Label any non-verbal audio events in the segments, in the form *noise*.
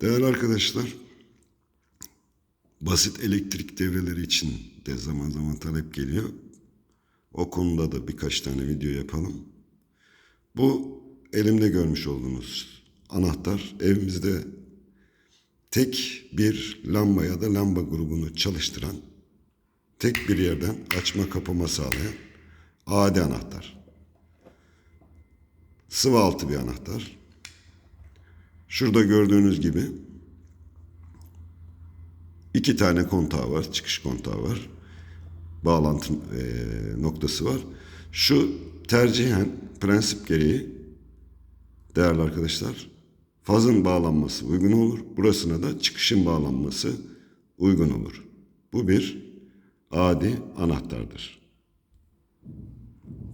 Değerli arkadaşlar, basit elektrik devreleri için de zaman zaman talep geliyor. O konuda da birkaç tane video yapalım. Bu elimde görmüş olduğunuz anahtar evimizde tek bir lamba ya da lamba grubunu çalıştıran, tek bir yerden açma kapama sağlayan adi anahtar. Sıvı altı bir anahtar. Şurada gördüğünüz gibi iki tane kontağı var, çıkış kontağı var. Bağlantı eee, noktası var. Şu tercihen prensip gereği değerli arkadaşlar fazın bağlanması uygun olur. Burasına da çıkışın bağlanması uygun olur. Bu bir adi anahtardır.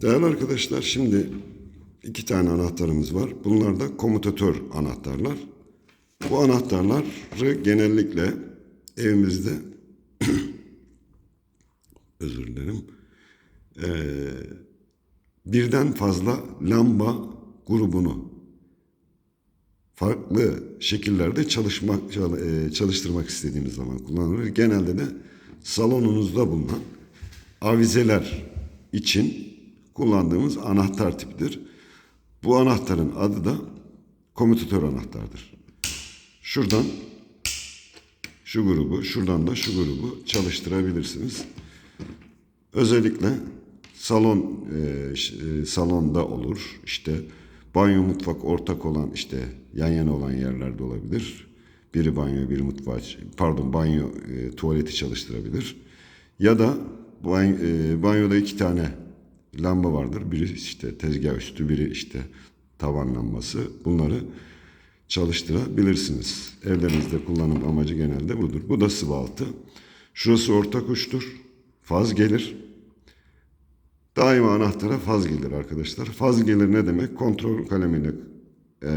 Değerli arkadaşlar şimdi iki tane anahtarımız var. Bunlar da komutatör anahtarlar. Bu anahtarları genellikle evimizde *clears throat* özür dilerim eee, birden fazla lamba grubunu farklı şekillerde çalışmak çalıştırmak istediğimiz zaman kullanılır. Genelde de salonunuzda bulunan avizeler için kullandığımız anahtar tipidir. Bu anahtarın adı da komutatör anahtardır. Şuradan şu grubu, şuradan da şu grubu çalıştırabilirsiniz. Özellikle salon e, e, salonda olur. İşte banyo mutfak ortak olan işte yan yana olan yerlerde olabilir. Biri banyo, biri mutfağı, pardon banyo e, tuvaleti çalıştırabilir. Ya da e, banyoda iki tane lamba vardır. Biri işte tezgah üstü, biri işte tavan lambası. Bunları çalıştırabilirsiniz. Evlerinizde kullanım amacı genelde budur. Bu da sıvı altı. Şurası ortak uçtur. Faz gelir. Daima anahtara faz gelir arkadaşlar. Faz gelir ne demek? Kontrol kalemiyle eee,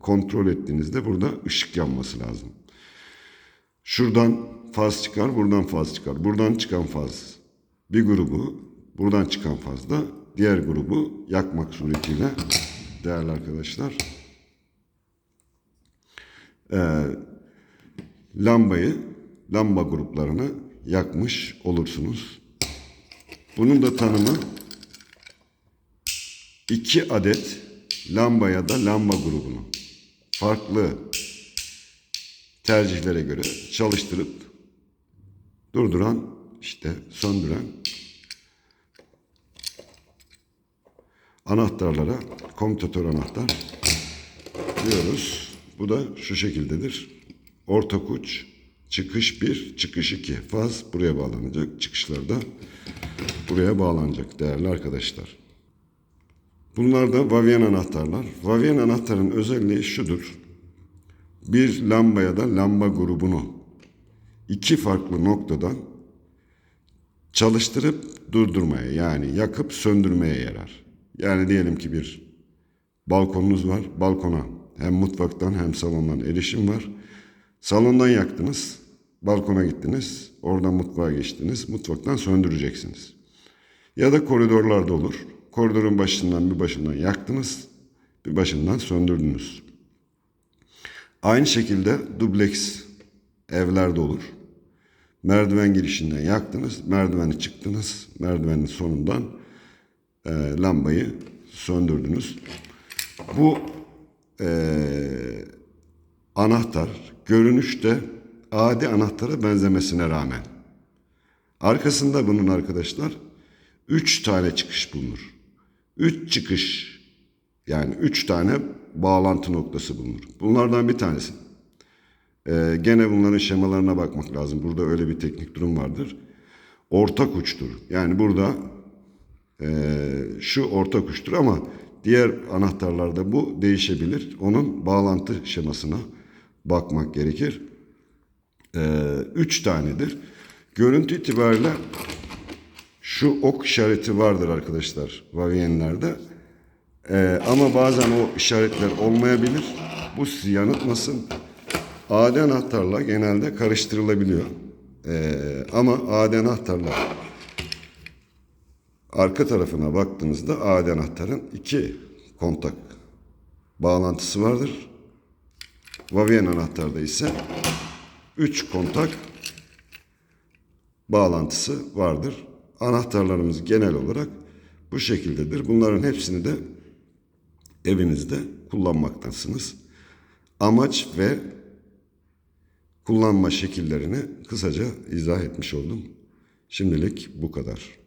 kontrol ettiğinizde burada ışık yanması lazım. Şuradan faz çıkar, buradan faz çıkar. Buradan çıkan faz bir grubu, buradan çıkan faz da diğer grubu yakmak suretiyle değerli arkadaşlar eee, lambayı, lamba gruplarını yakmış olursunuz. Bunun da tanımı iki adet lamba ya da lamba grubunu farklı tercihlere göre çalıştırıp durduran işte söndüren anahtarlara komutatör anahtar diyoruz. Bu da şu şekildedir. Ortak uç çıkış 1, çıkış 2. Faz buraya bağlanacak. Çıkışlar da buraya bağlanacak değerli arkadaşlar. Bunlar da Vavien anahtarlar. Vavien anahtarın özelliği şudur. Bir lamba ya da lamba grubunu iki farklı noktadan çalıştırıp durdurmaya yani yakıp söndürmeye yarar. Yani diyelim ki bir balkonunuz var. Balkona hem mutfaktan hem salondan erişim var. Salondan yaktınız. Balkona gittiniz. Oradan mutfağa geçtiniz. Mutfaktan söndüreceksiniz. Ya da koridorlarda olur. Koridorun başından bir başından yaktınız. Bir başından söndürdünüz. Aynı şekilde dubleks evlerde olur. Merdiven girişinden yaktınız. Merdiveni çıktınız. Merdivenin sonundan e, lambayı söndürdünüz. Bu e, anahtar görünüşte adi anahtara benzemesine rağmen arkasında bunun arkadaşlar üç tane çıkış bulunur. Üç çıkış yani üç tane bağlantı noktası bulunur. Bunlardan bir tanesi. Ee, gene bunların şemalarına bakmak lazım. Burada öyle bir teknik durum vardır. Ortak uçtur. Yani burada e, şu ortak uçtur ama diğer anahtarlarda bu değişebilir. Onun bağlantı şemasına bakmak gerekir. Ee, üç tanedir. Görüntü itibariyle şu ok işareti vardır arkadaşlar Vaviyenlerde. Ee, ama bazen o işaretler olmayabilir. Bu sizi yanıltmasın. Adi anahtarla genelde karıştırılabiliyor. Ee, ama adi anahtarla arka tarafına baktığınızda adi anahtarın iki kontak bağlantısı vardır. Vavien anahtarda ise 3 kontak bağlantısı vardır. Anahtarlarımız genel olarak bu şekildedir. Bunların hepsini de evinizde kullanmaktasınız. Amaç ve kullanma şekillerini kısaca izah etmiş oldum. Şimdilik bu kadar.